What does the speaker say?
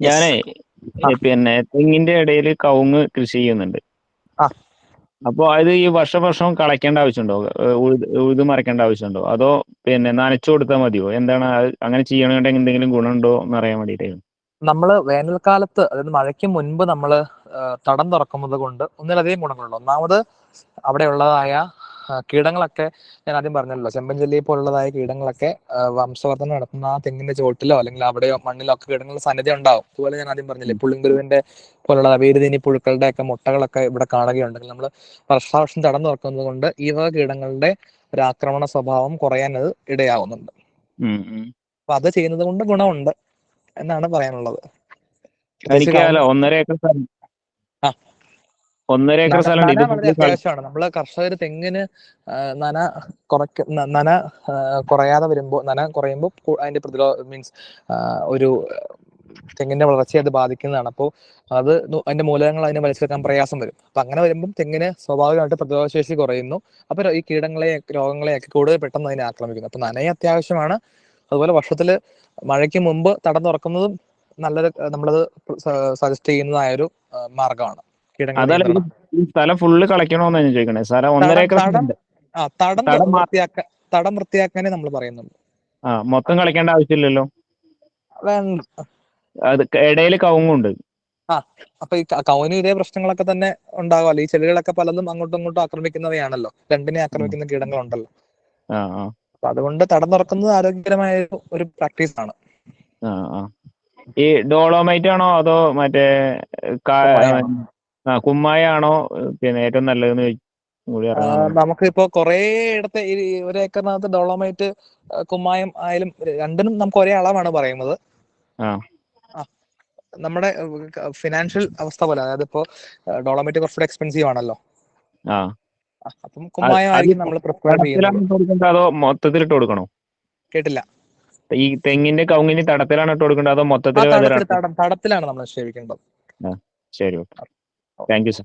ഞാനേ പിന്നെ തെങ്ങിന്റെ ഇടയിൽ കവുങ്ങ് കൃഷി ചെയ്യുന്നുണ്ട്. അപ്പോ അത് ഈ വർഷം വർഷം കളയ്ക്കേണ്ട ആവശ്യമുണ്ടോ? ഉഴുത് മറയ്ക്കേണ്ട ആവശ്യമുണ്ടോ? അതോ പിന്നെ നനച്ചു കൊടുത്താൽ മതിയോ? എന്താണ് അങ്ങനെ ചെയ്യണമെങ്കിൽ എന്തെങ്കിലും ഗുണമുണ്ടോ എന്ന് അറിയാൻ വേണ്ടിയിട്ടായിരുന്നു നമ്മൾ വേനൽക്കാലത്ത് അതായത് മഴയ്ക്ക് മുൻപ് നമ്മൾ തടം തുറക്കുന്നത് കൊണ്ട് ഒന്നിലധികം ഗുണങ്ങളുണ്ട്. ഒന്നാമത് അവിടെയുള്ളതായ കീടങ്ങളൊക്കെ ഞാൻ ആദ്യം പറഞ്ഞല്ലോ. ചെമ്പൻചെല്ലി പോലുള്ളതായ കീടങ്ങളൊക്കെ വംശവർദ്ധന നടത്തുന്ന ആ തെങ്ങിന്റെ ചുവട്ടിലോ അല്ലെങ്കിൽ അവിടെയോ മണ്ണിലോ ഒക്കെ കീടങ്ങളുടെ സാന്നിധ്യം ഉണ്ടാവും. അതുപോലെ ഞാൻ ആദ്യം പറഞ്ഞില്ലേ പുള്ളിങ്കുരുവിന്റെ പോലുള്ള വേരുതീനി പുഴുക്കളുടെ ഒക്കെ മുട്ടകളൊക്കെ ഇവിടെ കാണുകയുണ്ടെങ്കിൽ നമ്മൾ വർഷാവർഷം തടം തുറക്കുന്നത് കൊണ്ട് ഈ വക കീടങ്ങളുടെ ഒരു ആക്രമണ സ്വഭാവം കുറയാൻ അത് ഇടയാവുന്നുണ്ട്. അപ്പൊ അത് ചെയ്യുന്നത് കൊണ്ട് ഗുണമുണ്ട് എന്നാണ് പറയാനുള്ളത്. എനിക്കറിയാലോ ഒന്നര ഏക്കർ. ഒന്നര ഏക്കർ സ്ഥലമുണ്ട് വളരെ അത്യാവശ്യമാണ്. നമ്മൾ കർഷകർ തെങ്ങിന് നന കുറയ്ക്ക നന കുറയാതെ വരുമ്പോൾ നന കുറയുമ്പോൾ അതിന്റെ പ്രതിരോധ മീൻസ് ഒരു തെങ്ങിന്റെ വളർച്ചയെ അത് ബാധിക്കുന്നതാണ്. അപ്പോൾ അത് അതിന്റെ മൂലകങ്ങൾ അതിനെ വലിച്ചെടുക്കാൻ പ്രയാസം വരും. അപ്പൊ അങ്ങനെ വരുമ്പോൾ തെങ്ങിന് സ്വാഭാവികമായിട്ട് പ്രതിരോധശേഷി കുറയുന്നു. അപ്പൊ ഈ കീടങ്ങളെ രോഗങ്ങളെയൊക്കെ കൂടുതൽ പെട്ടെന്ന് അതിനെ ആക്രമിക്കുന്നു. അപ്പൊ നനയെ അത്യാവശ്യമാണ്. അതുപോലെ വർഷത്തിൽ മഴയ്ക്ക് മുമ്പ് തടം തുറക്കുന്നതും നല്ലൊരു നമ്മളത് സജസ്റ്റ് ചെയ്യുന്നതായ ഒരു മാർഗമാണ് സ്ഥലം ഫുള്ള് കളയ്ക്കണോന്ന് ഞാൻ ചോദിക്കണേ? സ്ഥലം ഒന്നര ഏക്കർ തടം ആ തടം വൃത്തിയാക്കാൻ വൃത്തിയാക്കാനേ നമ്മൾ പറയുന്നുള്ളൂ. ആ മൊത്തം കളിക്കേണ്ട ആവശ്യമില്ലല്ലോ? അത് ഇടയിൽ കവുങ്ങുണ്ട്. അപ്പൊ ഈ കൗന് ഇതേ പ്രശ്നങ്ങളൊക്കെ തന്നെ ഉണ്ടാകുമല്ലോ ഈ ചെടികളൊക്കെ പലതും അങ്ങോട്ടും ഇങ്ങോട്ടും ആക്രമിക്കുന്നവയാണല്ലോ. രണ്ടിനെ ആക്രമിക്കുന്ന കീടങ്ങളുണ്ടല്ലോ. ഉണ്ടല്ലോ ആ. അപ്പൊ അതുകൊണ്ട് തടം തുറക്കുന്നത് ആരോഗ്യകരമായ ഒരു- പ്രാക്ടീസ് ആണ്. ആ ആ. ഈ ഡോളോമൈറ്റ് ആണോ അതോ മറ്റേ? ആ കുമ്മായ ആണോ പിന്നെ ഏറ്റവും നല്ലതെന്ന് കൂടി നമുക്കിപ്പോ കുറേ ഇടത്തെ ഒരു ഏക്കറിനകത്ത് ഡോളോമൈറ്റ് കുമ്മായം ആയാലും രണ്ടിനും നമുക്ക് ഒരേ അളവാണ് പറയുന്നത്. നമ്മുടെ ഫിനാൻഷ്യൽ അവസ്ഥ പോലെ അതായത് ഇപ്പോ ഡോളോമൈറ്റ് കുറച്ചുകൂടെ എക്സ്പെൻസീവ് ആണല്ലോ. അപ്പം കുമ്മായം ആയിരിക്കും നമ്മൾ പ്രിഫർ ചെയ്യുന്നത്. അതോ മൊത്തത്തിൽ ഇട്ട് കൊടുക്കണോ? കേട്ടില്ല. ഈ തെങ്ങിന്റെ കവുങ്ങിന് തടത്തിലാണ് ഇട്ട് കൊടുക്കേണ്ടത് അതോ മൊത്തത്തിൽ തടത്തിലാണ് നമ്മൾ നിക്ഷേപിക്കേണ്ടത്. ശരി ഓക്കെ. Thank you, sir.